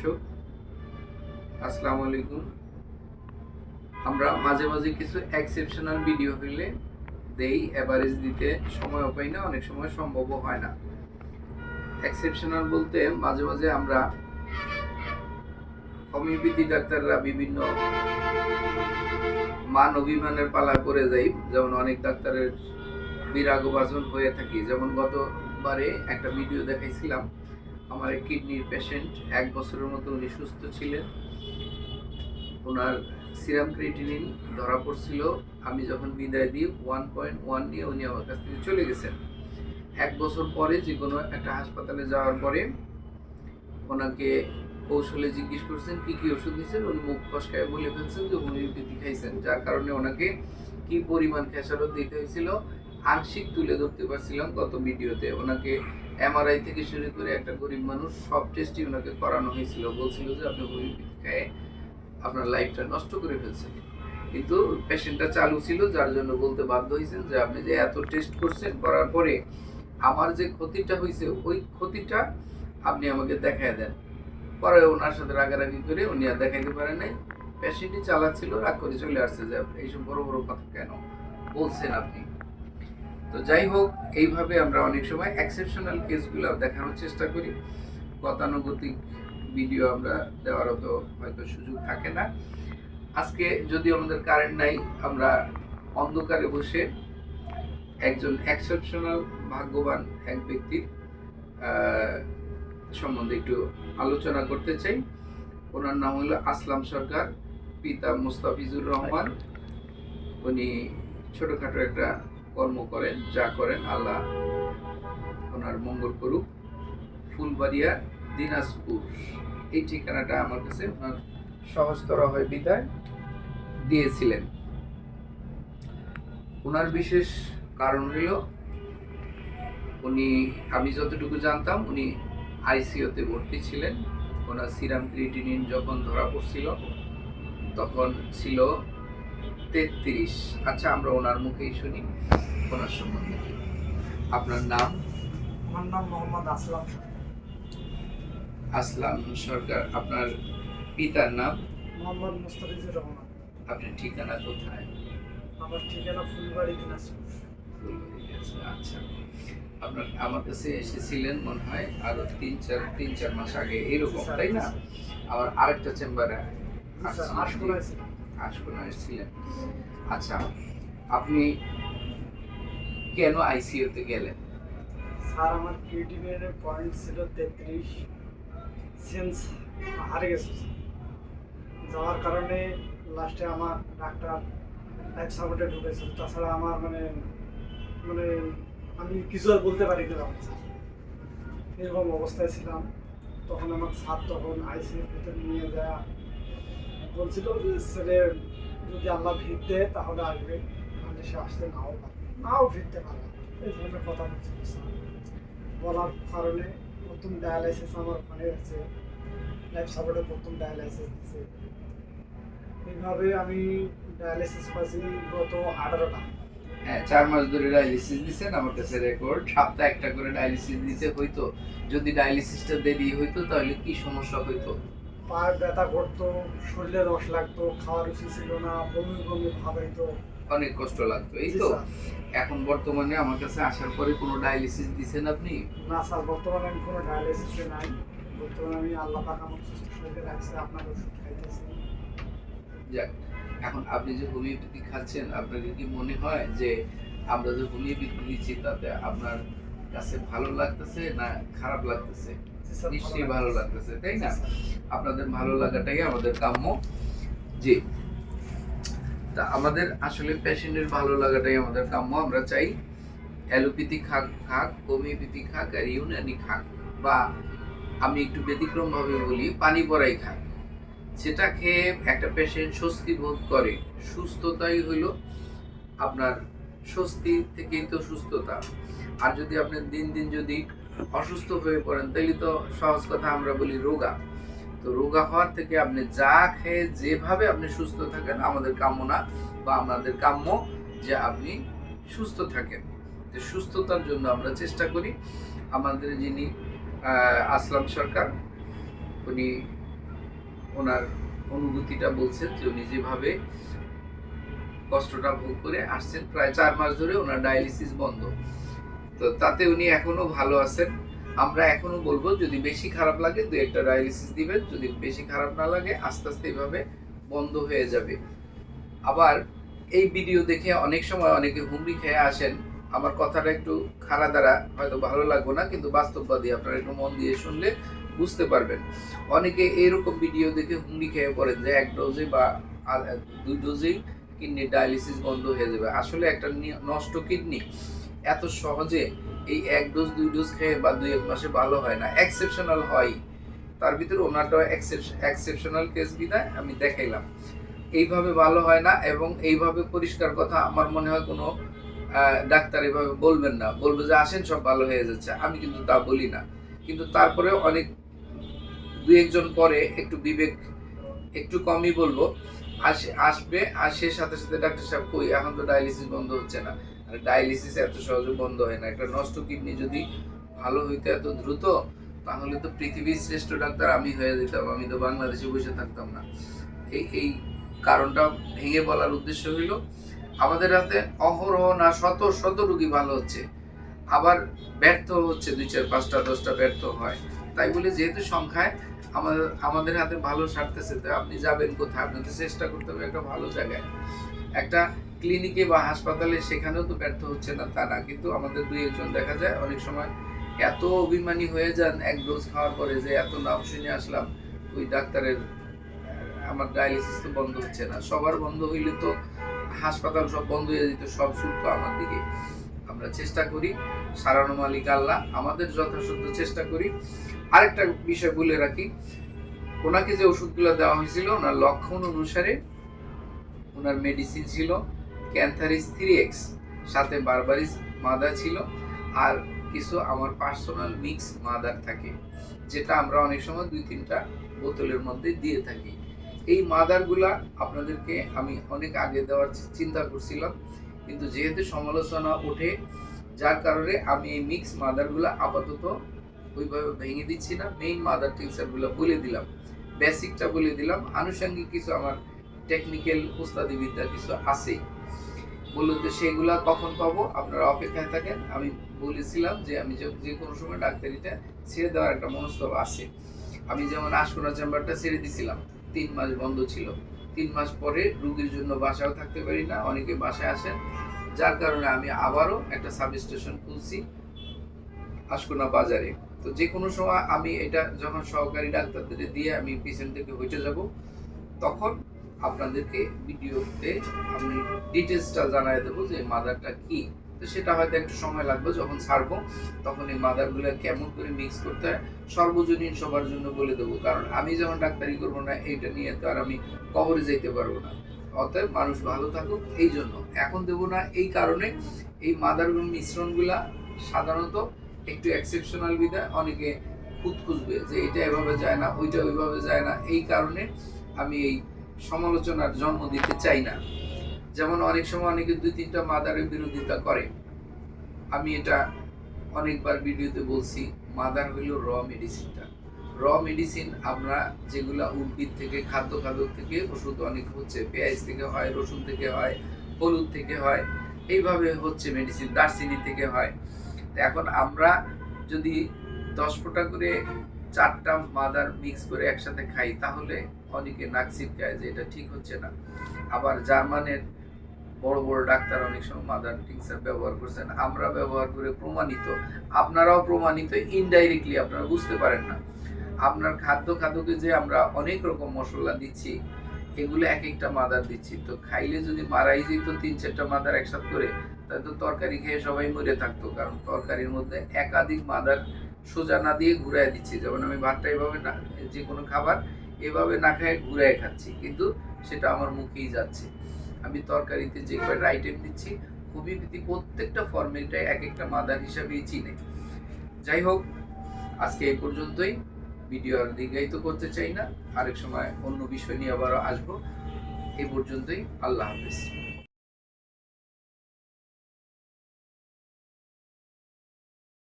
দর্শক আসসালামু আলাইকুম আমরা মাঝে মাঝে কিছু এক্সেপশনাল ভিডিও হইলে দেই দিতে সময় পাই না, অনেক সময় সম্ভবও হয় না। এক্সেপশনাল বলতে মাঝে মাঝে আমরা হোমিওপ্যাথি ডাক্তাররা বিভিন্ন মান অভিমানের পালা করে যাই, যেমন অনেক ডাক্তারের বিরাগভাজন হয়ে থাকি। যেমন গতবারে একটা ভিডিও দেখাইছিলাম আমার কিডনির পেশেন্ট এক বছরের মতো উনি সুস্থ ছিলেন। ওনার সিরাম ক্রিটিনিন ধরা পড়ছিল। আমি যখন বিদায় দিই ওয়ান পয়েন্ট ওয়ান নিয়ে উনি আমার কাছ থেকে চলে গেছেন। এক বছর পরে যে কোনো একটা হাসপাতালে যাওয়ার পরে ওনাকে কৌশলে জিজ্ঞেস করছেন, কী কী ওষুধ নিয়েছেন উনি মুখ ফসকায় বলে ফেলছেন যে হোমিওপ্যাথি খাইছেন, যার কারণে ওনাকে কি পরিমাণ খেসারত দিতে হয়েছিল আংশিক তুলে ধরতে পারছিলাম গত ভিডিওতে। ওনাকে এমআরআই থেকে শুরু করে একটা গরিব মানুষ সব টেস্টই ওনাকে করানো হয়েছিল। বলছিল যে আপনি হোমিওপ্যাথি খেয়ে আপনার লাইফটা নষ্ট করে ফেলছেন। কিন্তু পেশেন্টটা চালু ছিল, যার জন্য বলতে বাধ্য হয়েছেন যে আপনি যে এত টেস্ট করছেন করার পরে আমার যে ক্ষতিটা হয়েছে, ওই ক্ষতিটা আপনি আমাকে দেখায় দেন। পরে ওনার সাথে রাগারাগি করে উনি আর দেখাইতে পারেন নাই। পেশেন্টই চালাচ্ছিল, রাগ করে চলে আসছে যে এইসব বড় বড় কথা কেন বলছেন আপনি? তো যাই হোক, এইভাবে আমরা অনেক সময় এক্সেপশনাল কেসগুলো দেখানোর চেষ্টা করি। গতানুগতিক ভিডিও আমরা দেওয়ারও তো হয়তো সুযোগ থাকে না। আজকে যদি আমাদের কারেন্ট নাই, আমরা অন্ধকারে বসে একজন এক্সেপশনাল ভাগ্যবান এক ব্যক্তির সম্বন্ধে একটু আলোচনা করতে চাই। ওনার নাম হলো আসলাম সরকার, পিতা মুস্তাফিজুর রহমান। উনি ছোটোখাটো একটা কর্ম করেন, যা করেন, আল্লাহ ওনার মঙ্গল করুক। ফুলবাড়িয়া, দিনাজপুর। এই ঠিকানাটা আমার কাছে ওনার সহজতর হয় বিদায় দিয়েছিলেন। ওনার বিশেষ কারণ হলো উনি, আমি যতটুকু জানতাম, উনি আইসিইউতে ভর্তি ছিলেন। ওনার সিরাম ক্রিটিনিন যখন ধরা পড়ছিল, তখন ছিল তেত্রিশ। আচ্ছা আমরা ওনার মুখেই শুনি। ওনার সম্বন্ধে আপনার নাম? আমার নাম মোহাম্মদ আসলাম। আসলাম সরকার আপনার পিতার নাম? মোহাম্মদ মুস্তাফিজুর রহমান। আপনার ঠিকানা কোথায়? আমার ঠিকানা ফুলবাড়ি দিনাজপুর। আচ্ছা। আপনার আমার কাছে এসেছিলেন মনে হয় আরও তিন চার তিন চার মাস আগে এরকম তাই না? আমার আরেকটা চেম্বারে ছিল আশকোনা এসেছিলেন আচ্ছা আপনি কেন আইসিইউতে গেলেন? স্যার, আমার ক্রিটিনের পয়েন্ট ছিল তেত্রিশ সেন্স হারে গেছে। যাওয়ার কারণে লাস্টে আমার ডাক্তার এক সাপোর্টে ঢুকেছিল তাছাড়া আমার মানে মানে আমি কিছু আর বলতে পারি না স্যার। এরকম অবস্থায় ছিলাম। তখন আমার স্যার তখন আইসিউর ভিতর নিয়ে যায়। বলছিল যে, ছেলে, যদি আল্লাহ ভিড় দেয় তাহলে আসবে। নাহলে সে আসতে নাও পারবে নাও ফিরতে পারবে এই ধরনের কথা বলছিল বলার কারণে প্রথম ডায়ালাইসিস আমার ওখানে হচ্ছে লাইফ সাপোর্টে প্রথম ডায়ালাইসিস দিচ্ছে এইভাবে আমি ডায়ালাইসিস পাচ্ছি গত আঠারোটা। হ্যাঁ চার মাস ধরে ডায়ালিসিস দিচ্ছেন আমার কাছে রেকর্ড সপ্তাহে একটা করে ডায়ালিসিস দিতে হইতো। যদি ডায়ালিসিসটা দেরি হইতো তাহলে কি সমস্যা হইতো? পায়ে ব্যথা করতো শরীরে রস লাগতো খাওয়ার রুচি ছিল না বমি বমি ভাব হইতো। অনেক কষ্ট লাগতো। এই তো? এখন বর্তমানে আমার কাছে আসার পরে কোনো ডায়ালিসিস দিছেন আপনি? না স্যার বর্তমানে আমি কোনো ডায়ালিসিসে নাই। বর্তমানে আমি আল্লাহ পাক আমার সুস্থ শরীরে রাখছে আপনার ওষুধ খাইতেছি যাক এখন আপনি যে হোমিওপ্যাথি খাচ্ছেন আপনার কি মনে হয় যে আমরা যে হোমিওপ্যাথি দিচ্ছি তাতে আপনার কাছে ভালো লাগতেছে না খারাপ লাগতেছে? নিশ্চয়ই ভালো লাগতেছে। তাই না? আপনাদের ভালো লাগাটাই আমাদের কাম্য। জি। তা আমাদের আসলে পেশেন্টের ভালো লাগাটাই আমাদের কাম্য। আমরা চাই অ্যালোপ্যাথি খাক খাক, হোমিওপ্যাথি খাক আর ইউনানি খাক বা আমি একটু ব্যতিক্রমভাবে বলি পানি পড়াই খাক। সেটা খেয়ে একটা পেশেন্ট স্বস্তি বোধ করে। সুস্থতাই হইল আপনার স্বস্তি থেকেই তো সুস্থতা। আর যদি আপনি দিন দিন যদি অসুস্থ হয়ে পড়েন তাহলে তো সহজ কথা আমরা বলি রোগা। তো রোগা হওয়ার থেকে আপনি যা খেয়ে যেভাবে আপনি সুস্থ থাকেন, আমাদের কামনা বা আমাদের কাম্য যে আপনি সুস্থ থাকেন। যে সুস্থতার জন্য আমরা চেষ্টা করি। আমাদের যিনি আসলাম সরকার, উনি ওনার অনুভূতিটা বলছেন যে উনি যেভাবে কষ্টটা ভোগ করে আসছেন, প্রায় চার মাস ধরে ওনার ডায়ালিসিস বন্ধ। তো তাতে উনি এখনও ভালো আছেন। আমরা এখনও বলব, যদি বেশি খারাপ লাগে দু একটা ডায়ালিসিস দিবেন, যদি বেশি খারাপ না লাগে, আস্তে আস্তে এইভাবে বন্ধ হয়ে যাবে। আবার এই ভিডিও দেখে অনেক সময় অনেকে হুমড়ি খেয়ে আসেন। আমার কথাটা একটু খাড়া দ্বারা হয়তো ভালো লাগবে না, কিন্তু বাস্তববাদী আপনারা একটু মন দিয়ে শুনলে বুঝতে পারবেন। অনেকে এরকম ভিডিও দেখে হুমড়ি খেয়ে পড়েন যে এক ডোজে বা দুই ডোজেই কিডনি ডায়ালিসিস বন্ধ হয়ে যাবে। আসলে একটা নষ্ট কিডনি। এত সহজে এই এক ডোজ দুই ডোজ খেয়ে বা দুই এক মাসে ভালো হয় না। এক্সেপশনাল হয়। তার ভিতরে ওনারটা এক্সেপশনাল কেস বিদায় আমি দেখাইলাম। এইভাবে ভালো হয় না এবং এইভাবে পরিষ্কার কথা আমার মনে হয় কোনো ডাক্তার এভাবে বলবেন না। বলবে যে, আসেন, সব ভালো হয়ে যাচ্ছে। আমি কিন্তু তা বলি না। কিন্তু তারপরে অনেক, দুই একজন পরে একটু বিবেক একটু কমই বলব। আসে আসবে, আর সে সাথে সাথে ডাক্তার সাহেব কই, এখন তো ডায়ালিসিস বন্ধ হচ্ছে না। ডায়ালিসিস এত সহজে বন্ধ হয় না। একটা নষ্ট কিডনি যদি ভালো হইতে এত দ্রুত, তাহলে তো পৃথিবীর শ্রেষ্ঠ ডাক্তার আমি হয়ে যেতাম, আমি তো বাংলাদেশে বসে থাকতাম না। এই এই কারণটা ভেঙে বলার উদ্দেশ্য হইল, আমাদের হাতে অহরহ না শত শত রুগী ভালো হচ্ছে। আবার ব্যর্থ হচ্ছে, দুই চার পাঁচটা, দশটা ব্যর্থ হয়। তাই বলে যেহেতু সংখ্যায় আমাদের আমাদের হাতে ভালো সারতেছে, তো আপনি যাবেন কোথায়? আপনাদের চেষ্টা করতে হবে একটা ভালো জায়গায়। একটা ক্লিনিকে বা হাসপাতালে সেখানেও তো ব্যর্থ হচ্ছে না তা না কিন্তু আমাদের দুই একজন দেখা যায়, অনেক সময় এত অভিমানী হয়ে যান এক ডোজ খাওয়ার পরে যে, এত নাম শুনে আসলাম, ওই ডাক্তারের, আমার ডায়ালিসিস তো বন্ধ হচ্ছে না। সবার বন্ধ হইলে তো হাসপাতাল সব বন্ধ হয়ে যেত, সব শুল্ক আমার দিকে। আমরা চেষ্টা করি, সারানো মালিক আল্লাহ, আমাদের যথাসাধ্য চেষ্টা করি। আরেকটা বিষয় বলে রাখি, ওনাকে যে ওষুধগুলো দেওয়া হয়েছিল, ওনার লক্ষণ অনুসারে ওনার মেডিসিন ছিল ক্যান্থারিস থ্রি এক্স সাথে বারবারিস মাদার ছিল আর কিছু আমার পার্সোনাল মিক্স মাদার থাকে, যেটা আমরা অনেক সময় দুই তিনটা বোতলের মধ্যে দিয়ে থাকি। এই মাদারগুলা আপনাদেরকে আমি অনেক আগে দেওয়ার চিন্তা করছিলাম, কিন্তু যেহেতু সমালোচনা ওঠে, যার কারণে আমি এই মিক্স মাদারগুলা আপাতত ওইভাবে ভেঙে দিচ্ছি না। মেইন মাদার টিংসারগুলো বলে দিলাম বেসিকটা বলে দিলাম। আনুষঙ্গিক কিছু আমার টেকনিক্যাল উস্তাদি বিদ্যা কিছু আছেই বলল তো সেগুলা কখন পাবো? আপনারা অপেক্ষায় থাকেন। আমি বলেছিলাম যে, আমি যে কোনো সময় ডাক্তারিটা ছেড়ে দেওয়ার একটা মনস্তব আছে। আমি যেমন আশকোনা চেম্বারটা ছেড়ে দিছিলাম, তিন মাস বন্ধ ছিল। তিন মাস পরে রুগীর জন্য বাসাও থাকতে পারি না, অনেকে বাসায় আসেন। যার কারণে আমি আবারও একটা সাব স্টেশন খুলছি আশকোনা বাজারে। তো যে কোনো সময় আমি এটা যখন সহকারী ডাক্তারদের দিয়ে আমি পিছন থেকে হইতে যাব, তখন আপনাদেরকে ভিডিওতে আমি ডিটেলসটা জানাই দেবো যে মাদারটা কি। তো সেটা হয়তো একটু সময় লাগবে যখন ছাড়বো, তখন এই মাদারগুলো কেমন করে মিক্স করতে হয়, সর্বজনীন সবার জন্য বলে দেবো। কারণ আমি যখন ডাক্তারি করব না, এইটা নিয়ে তো আর আমি কবরে যেতে পারব না। অতএব মানুষ ভালো থাকুক, এই জন্য। এখন দেবো না এই কারণে এই মাদারগুলো মিশ্রণগুলা সাধারণত একটু এক্সেপশনাল বিদায় অনেকে খুঁত খুঁজবে যে এটা এভাবে যায় না, ওইটা ওইভাবে যায় না। এই কারণে আমি এই সমালোচনার জন্ম দিতে চাই না। যেমন অনেক সময় অনেকে দুই তিনটা মাদারের বিরোধিতা করে। আমি এটা অনেকবার ভিডিওতে বলছি, মাদার হইল র মেডিসিনটা। র মেডিসিন আমরা যেগুলা উদ্ভিদ থেকে, খাদ্য খাদ্য থেকে, ওষুধ অনেক হচ্ছে, পেঁয়াজ থেকে হয়, রসুন থেকে হয়, হলুদ থেকে হয়, এইভাবে হচ্ছে মেডিসিন দার্সিনি থেকে হয়। এখন আমরা যদি দশ ফোঁটা করে চারটা মাদার মিক্স করে একসাথে খাই, তাহলে অনেকে নাক ছিটকায় যে এটা ঠিক হচ্ছে না। আবার জার্মানের বড় বড় ডাক্তার অনেক সময় মাদার টিংসার ব্যবহার করছেন। আমরা ব্যবহার করে প্রমাণিত। আপনারাও প্রমাণিত ইনডাইরেক্টলি আপনারা বুঝতে পারেন না। আপনার খাদ্য খাদ্যকে যে আমরা অনেক রকম মশলা দিচ্ছি, এগুলো এক একটা মাদার দিচ্ছি। তো খাইলে যদি মারাই যেত তিন চারটা মাদার একসাথে করে, তাহলে তো তরকারি খেয়ে সবাই মরে থাকতো। কারণ তরকারির মধ্যে একাধিক মাদার সোজা না দিয়ে ঘুরাই দিচ্ছি। যেমন আমি ভাতটা এভাবে না, যে কোনো খাবার এভাবে না খেয়ে ঘুরাই খাচ্ছি, কিন্তু সেটা আমার মুখেই যাচ্ছে। আমি তরকারিতে যে কয়টা আইটেম দিচ্ছি, খুবই প্রত্যেকটা ফর্মেটে এক একটা মাদার হিসাবেই চিনে। যাই হোক, আজকে এই পর্যন্তই। ভিডিও আর দীর্ঘায়িত করতে চাই না। আরেক সময় অন্য বিষয় নিয়ে আবারও আসব। এই পর্যন্তই, আল্লাহ হাফিজ।